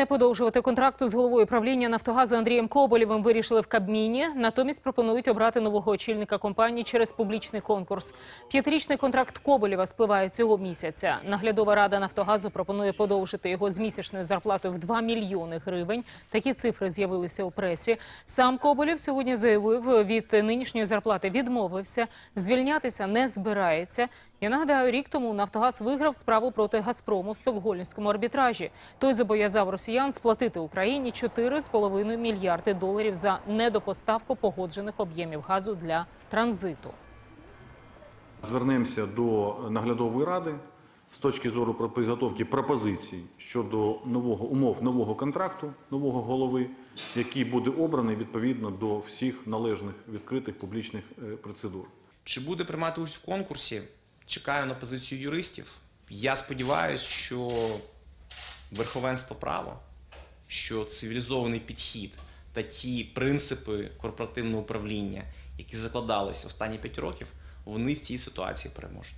Не подовжувати контракту з головою правління Нафтогазу Андрієм Коболєвим вирішили в Кабміні. Натомість пропонують обрати нового очільника компанії через публічний конкурс. П'ятирічний контракт Коболєва спливає цього місяця. Наглядова рада Нафтогазу пропонує подовжити його з місячною зарплатою в 2 мільйони гривень. Такі цифри з'явилися у пресі. Сам Коболєв сьогодні заявив, від нинішньої зарплати відмовився, звільнятися не збирається. Я нагадаю, рік тому Нафтогаз виграв справу проти Газпрому в стокгольмському арбітражі. Той зобов'язав росіян сплатити Україні 4,5 мільярди доларів за недопоставку погоджених об'ємів газу для транзиту. Звернемося до наглядової ради з точки зору про підготовки пропозицій щодо нового умов нового контракту, нового голови, який буде обраний відповідно до всіх належних відкритих публічних е, процедур. Чи буде приймати участь в конкурсі? Чекаю на позицію юристів. Я сподіваюся, що верховенство права, що цивілізований підхід та ті принципи корпоративного управління, які закладалися останні 5 років, вони в цій ситуації переможуть.